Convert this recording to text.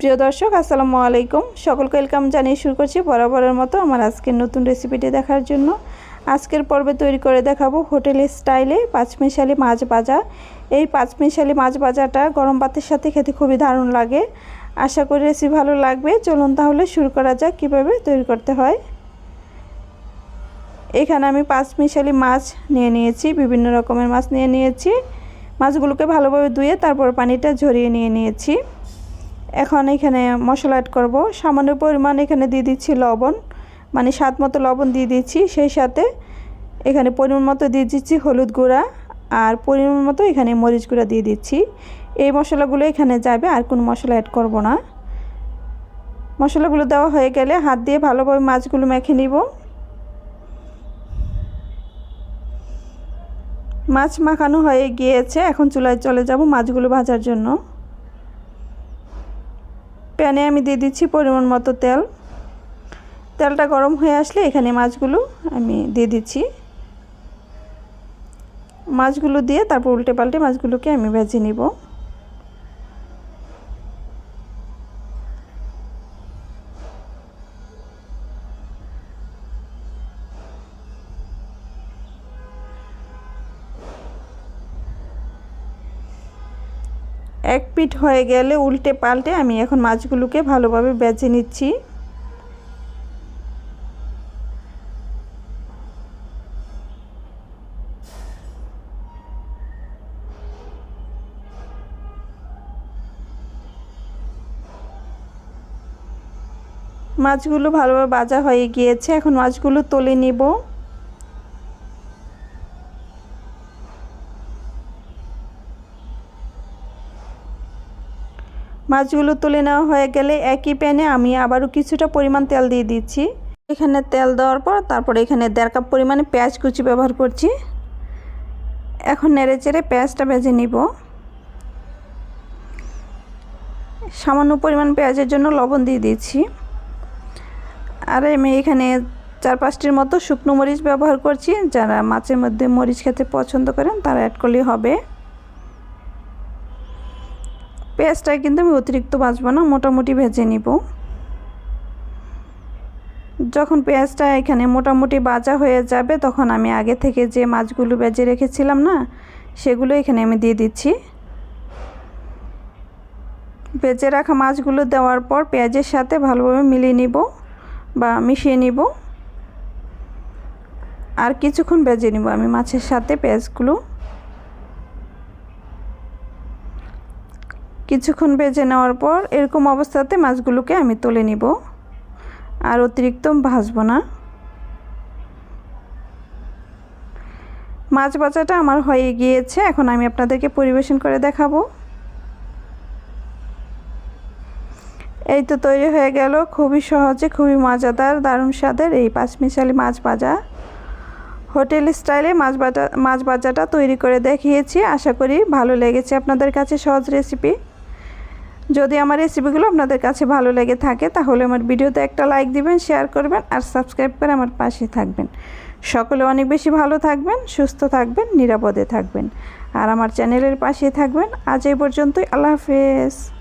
প্রিয় দর্শক, আসসালামু আলাইকুম। সকলকে ওয়েলকাম জানিয়ে শুরু করছি বরাবরের মতো আমার আজকের নতুন রেসিপিটি দেখার জন্য। আজকের পর্বে তৈরি করে দেখাবো হোটেলের স্টাইলে পাঁচমিশালি মাছ ভাজা। এই পাঁচমিশালি মাছ ভাজাটা গরম ভাতের সাথে খেতে খুবই দারুণ লাগে। আশা করি রেসিপি ভালো লাগবে। চলুন তাহলে শুরু করা যাক কীভাবে তৈরি করতে হয়। এখানে আমি পাঁচমিশালি মাছ নিয়ে নিয়েছি, বিভিন্ন রকমের মাছ নিয়ে নিয়েছি। মাছগুলোকে ভালোভাবে ধুয়ে তারপর পানিটা ঝরিয়ে নিয়ে নিয়েছি। এখন এখানে মশলা অ্যাড করব। সামান্য পরিমাণ এখানে দিয়ে দিচ্ছি লবণ। মানে স্বাদ মতো লবণ দিয়ে দিচ্ছি। সেই সাথে এখানে পরিমাণ মতো দিয়ে দিচ্ছি হলুদ গুঁড়া আর পরিমাণ মতো এখানে মরিচ গুঁড়া দিয়ে দিচ্ছি। এই মশলাগুলো এখানে যাবে, আর কোনো মশলা অ্যাড করব না। মশলাগুলো দেওয়া হয়ে গেলে হাত দিয়ে ভালোভাবে মাছগুলো মেখে নিব। মাছ মাখানো হয়ে গিয়েছে। এখন চুলায় চলে যাব মাছগুলো ভাজার জন্য। প্যানে আমি দিয়ে দিচ্ছি পরিমাণ মতো তেল। তেলটা গরম হয়ে আসলে এখানে মাছগুলো আমি দিয়ে দিচ্ছি। মাছগুলো দিয়ে তারপর উল্টে পাল্টে মাছগুলোকে আমি ভেজে নিব। এক পিঠ হয়ে গেলে উল্টে পাল্টে আমি এখন মাছগুলোকে ভালোভাবে বেছে নিচ্ছি। মাছগুলো ভালোভাবে বাজা হয়ে গিয়েছে, এখন মাছগুলো তুলে নিব। মাছগুলো তুলে নেওয়া হয়ে গেলে একই প্যানে আমি আবারও কিছুটা পরিমাণ তেল দিয়ে দিচ্ছি। এখানে তেল দেওয়ার পর তারপরে এখানে দেড় কাপ পরিমাণে পেঁয়াজ কুচি ব্যবহার করছি। এখন নেড়ে চেড়ে পেঁয়াজটা ভেজে নিব। সামান্য পরিমাণ পেঁয়াজের জন্য লবণ দিয়ে দিচ্ছি। আর আমি এখানে চার পাঁচটির মতো শুকনো মরিচ ব্যবহার করছি। যারা মাছের মধ্যে মরিচ খেতে পছন্দ করেন তারা অ্যাড করলেই হবে। পেঁয়াজটা কিন্তু আমি অতিরিক্ত ভাজবো না, মোটামুটি ভেজে নিব। যখন পেঁয়াজটা এখানে মোটামুটি বাজা হয়ে যাবে, তখন আমি আগে থেকে যে মাছগুলো বেজে রেখেছিলাম না, সেগুলো এখানে আমি দিয়ে দিচ্ছি। বেজে রাখা মাছগুলো দেওয়ার পর পেঁয়াজের সাথে ভালোভাবে মিলিয়ে নিব বা মিশিয়ে নিব। আর কিছুক্ষণ বেজে নিব আমি মাছের সাথে পেঁয়াজগুলো। কিছুক্ষণ ভেজে নেওয়ার পর এরকম অবস্থাতে মাছগুলোকে আমি তুলে নিব। আর অতিরিক্ত ভাজবো না। মাছ বাজাটা আমার হয়ে গিয়েছে। এখন আমি আপনাদেরকে পরিবেশন করে দেখাবো। এই তো তৈরি হয়ে গেল। খুবই সহজে, খুবই মজাদার, দারুণ স্বাদের এই পাঁচমিশালি মাছ ভাজা। হোটেল স্টাইলে মাছ ভাজা, মাছ ভাজাটা তৈরি করে দেখিয়েছি। আশা করি ভালো লেগেছে আপনাদের কাছে সহজ রেসিপি। যদি আমার রেসিপিগুলো আপনাদের কাছে ভালো লেগে থাকে, তাহলে আমার ভিডিওতে একটা লাইক দিবেন শেয়ার করবেন আর সাবস্ক্রাইব করে আমার পাশে থাকবেন। সকলে অনেক বেশি ভালো থাকবেন, সুস্থ থাকবেন, নিরাপদে থাকবেন। আর আমার চ্যানেলের পাশে থাকবেন। আজ এই পর্যন্তই, আল্লাহ হাফেজ।